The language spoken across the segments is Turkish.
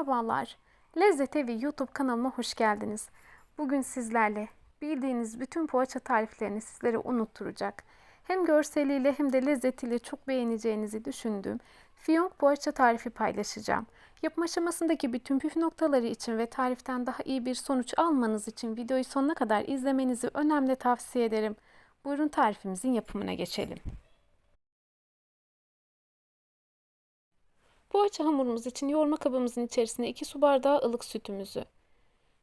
Merhabalar. Lezzet Evi YouTube kanalıma hoş geldiniz. Bugün sizlerle bildiğiniz bütün poğaça tariflerini sizlere unutturacak. Hem görseliyle hem de lezzetiyle çok beğeneceğinizi düşündüğüm fiyonk poğaça tarifi paylaşacağım. Yapım aşamasındaki bütün püf noktaları için ve tariften daha iyi bir sonuç almanız için videoyu sonuna kadar izlemenizi önemli tavsiye ederim. Buyurun tarifimizin yapımına geçelim. Poğaça hamurumuz için yoğurma kabımızın içerisine 2 su bardağı ılık sütümüzü,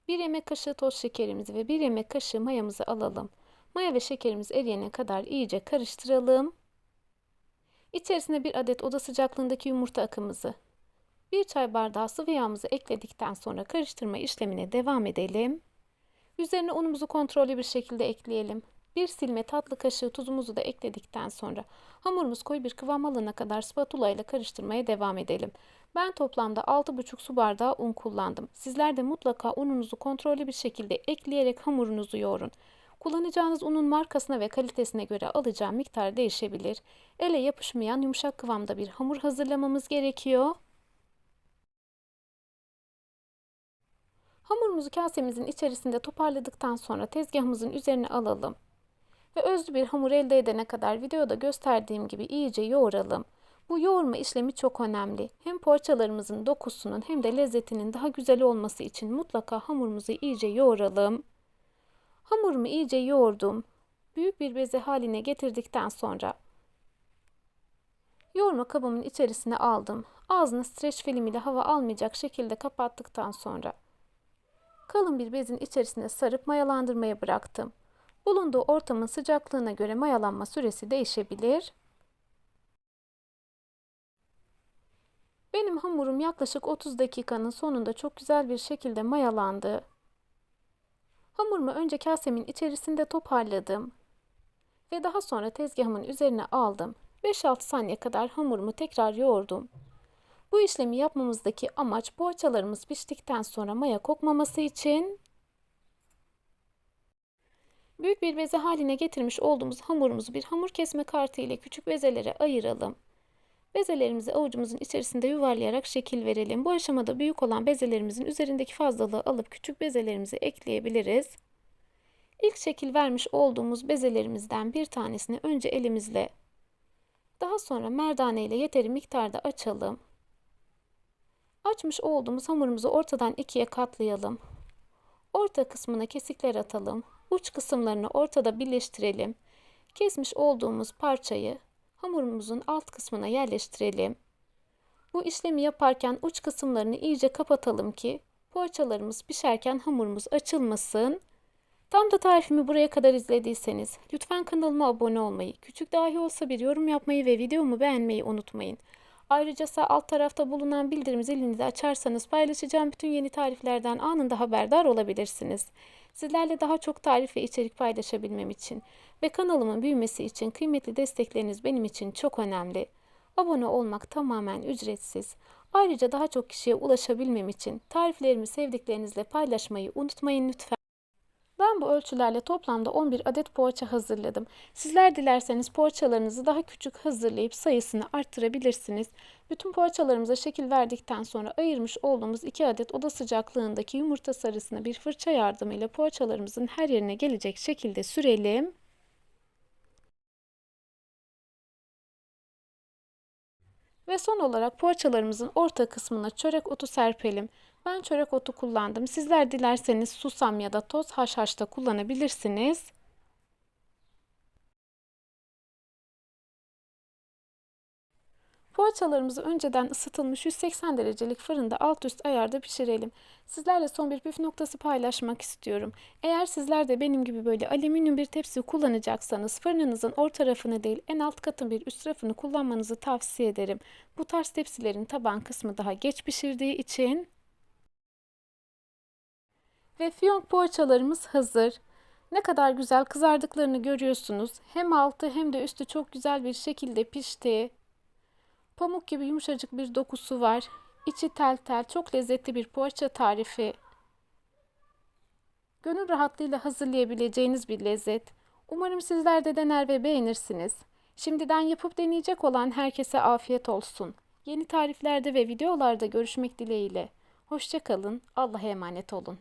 1 yemek kaşığı toz şekerimizi ve 1 yemek kaşığı mayamızı alalım. Maya ve şekerimiz eriyene kadar iyice karıştıralım. İçerisine bir adet oda sıcaklığındaki yumurta akımızı, 1 çay bardağı sıvı yağımızı ekledikten sonra karıştırma işlemine devam edelim. Üzerine unumuzu kontrollü bir şekilde ekleyelim. Bir silme tatlı kaşığı tuzumuzu da ekledikten sonra hamurumuz koyu bir kıvam alana kadar spatula ile karıştırmaya devam edelim. Ben toplamda 6,5 su bardağı un kullandım. Sizler de mutlaka ununuzu kontrollü bir şekilde ekleyerek hamurunuzu yoğurun. Kullanacağınız unun markasına ve kalitesine göre alacağı miktar değişebilir. Ele yapışmayan yumuşak kıvamda bir hamur hazırlamamız gerekiyor. Hamurumuzu kasemizin içerisinde toparladıktan sonra tezgahımızın üzerine alalım ve özlü bir hamur elde edene kadar videoda gösterdiğim gibi iyice yoğuralım. Bu yoğurma işlemi çok önemli. Hem poğaçalarımızın dokusunun hem de lezzetinin daha güzel olması için mutlaka hamurumuzu iyice yoğuralım. Hamurumu iyice yoğurdum. Büyük bir beze haline getirdikten sonra yoğurma kabımın içerisine aldım. Ağzını streç film ile hava almayacak şekilde kapattıktan sonra kalın bir bezin içerisine sarıp mayalandırmaya bıraktım. Bulunduğu ortamın sıcaklığına göre mayalanma süresi değişebilir. Benim hamurum yaklaşık 30 dakikanın sonunda çok güzel bir şekilde mayalandı. Hamurumu önce kasemin içerisinde toparladım ve daha sonra tezgahımın üzerine aldım. 5-6 saniye kadar hamurumu tekrar yoğurdum. Bu işlemi yapmamızdaki amaç poğaçalarımız piştikten sonra maya kokmaması için Büyük bir beze haline getirmiş olduğumuz hamurumuzu bir hamur kesme kartı ile küçük bezelere ayıralım. Bezelerimizi avucumuzun içerisinde yuvarlayarak şekil verelim. Bu aşamada büyük olan bezelerimizin üzerindeki fazlalığı alıp küçük bezelerimizi ekleyebiliriz. İlk şekil vermiş olduğumuz bezelerimizden bir tanesini önce elimizle, daha sonra merdane ile yeteri miktarda açalım. Açmış olduğumuz hamurumuzu ortadan ikiye katlayalım. Orta kısmına kesikler atalım. Uç kısımlarını ortada birleştirelim. Kesmiş olduğumuz parçayı hamurumuzun alt kısmına yerleştirelim. Bu işlemi yaparken uç kısımlarını iyice kapatalım ki poğaçalarımız pişerken hamurumuz açılmasın. Tam da tarifimi buraya kadar izlediyseniz lütfen kanalıma abone olmayı, küçük dahi olsa bir yorum yapmayı ve videomu beğenmeyi unutmayın. Ayrıca sağ alt tarafta bulunan bildirim zilini de açarsanız paylaşacağım bütün yeni tariflerden anında haberdar olabilirsiniz. Sizlerle daha çok tarif ve içerik paylaşabilmem için ve kanalımın büyümesi için kıymetli destekleriniz benim için çok önemli. Abone olmak tamamen ücretsiz. Ayrıca daha çok kişiye ulaşabilmem için tariflerimi sevdiklerinizle paylaşmayı unutmayın lütfen. Ben bu ölçülerle toplamda 11 adet poğaça hazırladım. Sizler dilerseniz poğaçalarınızı daha küçük hazırlayıp sayısını arttırabilirsiniz. Bütün poğaçalarımıza şekil verdikten sonra ayırmış olduğumuz 2 adet oda sıcaklığındaki yumurta sarısını bir fırça yardımıyla poğaçalarımızın her yerine gelecek şekilde sürelim. Ve son olarak poğaçalarımızın orta kısmına çörek otu serpelim. Ben çörek otu kullandım. Sizler dilerseniz susam ya da toz haşhaş da kullanabilirsiniz. Poğaçalarımızı önceden ısıtılmış 180 derecelik fırında alt üst ayarda pişirelim. Sizlerle son bir püf noktası paylaşmak istiyorum. Eğer sizler de benim gibi böyle alüminyum bir tepsi kullanacaksanız fırınınızın orta tarafını değil en alt katın bir üst tarafını kullanmanızı tavsiye ederim. Bu tarz tepsilerin taban kısmı daha geç pişirdiği için ve fiyonk poğaçalarımız hazır. Ne kadar güzel kızardıklarını görüyorsunuz. Hem altı hem de üstü çok güzel bir şekilde pişti. Pamuk gibi yumuşacık bir dokusu var. İçi tel tel çok lezzetli bir poğaça tarifi. Gönül rahatlığıyla hazırlayabileceğiniz bir lezzet. Umarım sizler de dener ve beğenirsiniz. Şimdiden yapıp deneyecek olan herkese afiyet olsun. Yeni tariflerde ve videolarda görüşmek dileğiyle. Hoşça kalın. Allah'a emanet olun.